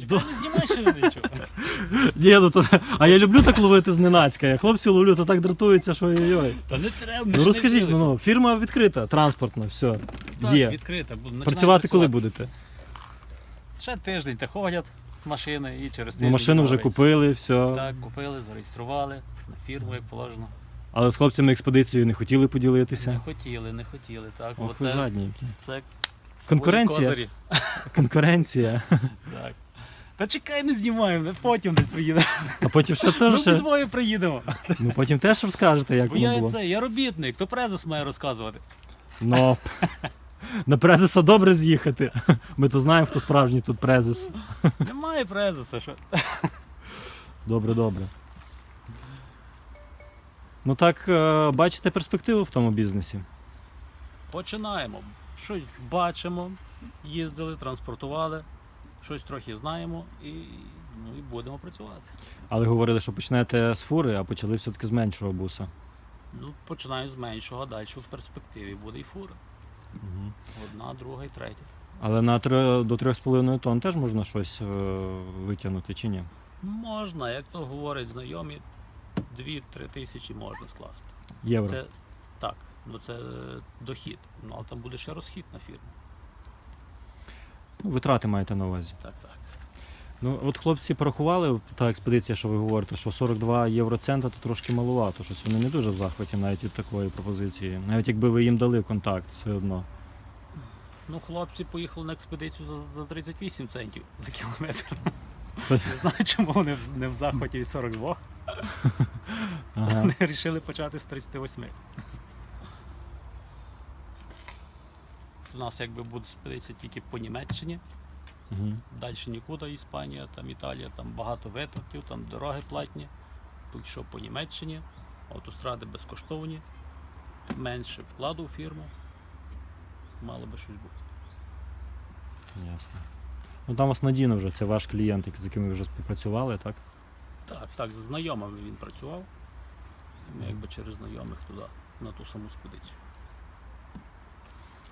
Чекай, не знімай ще нічого. Ні, ну то, а я люблю так ловити зненацька. Я хлопці ловлю, то так дратуються, що ой-ой. Та не треба. ми Ну розкажіть, ну, ну фірма відкрита, транспортна, все. Так, Є. відкрита. бу- починаємо Працювати коли будете? Ще тиждень та ходять машини і через Ну, тиждень. машину вже купили, все. Так, купили, зареєстрували на фірму, як положено. Але з хлопцями експедицією не хотіли Не поділитися. хотіли, не хотіли. Так, бо Ох, ви це, жадні. які. це Конкуренція? свої козирі. Конкуренція. Так. Та чекай, не знімаємо, потім десь приїдемо. А потім ще Ми ще- двоє приїдемо. Ну потім теж розкажете, як Бо воно я було. це, я робітник, то презес має розказувати. Ну, на презеса добре з'їхати. Ми то знаємо, хто справжній тут презес. Немає презеса, що. Добре, добре. Ну так, е, бачите перспективу в тому бізнесі. Починаємо. Щось бачимо, їздили, транспортували, щось трохи знаємо і, ну, і будемо працювати. Але говорили, що почнете з фури, а почали все-таки з меншого буса. Ну, починаю з меншого, а далі в перспективі буде і фура. Угу. Одна, друга і третя. Але на три, до 3,5 тонн теж можна щось е, витягнути чи ні? Можна, як то говорять знайомі, 2-3 тисячі можна скласти. Євро. Це так, ну це дохід. Ну, але там буде ще розхід на фірму. Витрати маєте на увазі. Так, так. Ну, от хлопці порахували, та експедиція, що ви говорите, що 42 євроцента то трошки малувато. Щось вони не дуже в захваті навіть від такої пропозиції. Навіть якби ви їм дали контакт, все одно. Ну, хлопці поїхали на експедицію за, за 38 центів за кілометр. Не знаю, чому вони в- не в захваті від 42. Ага. Вони вирішили почати з 38. У нас якби буде експедиція тільки по Німеччині, Угу. далі нікуди, Іспанія, там Італія, там багато витратів, там дороги платні. Поки що по Німеччині, автостради безкоштовні, менше вкладу в фірму. Мало би щось бути. Ясно. Ну там вас надійно вже, це ваш клієнт, з яким ви вже співпрацювали, так? Так, так, з знайомими він працював. Ми якби через знайомих туди, на ту саму експедицію.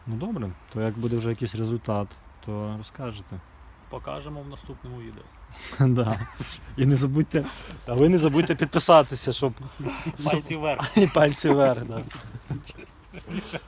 Ну добре, то як буде вже якийсь результат, то розкажете. Покажемо в наступному відео. да. І не забудьте, а ви не забудьте підписатися, щоб Пальці вверх. і пальці вверх. Да.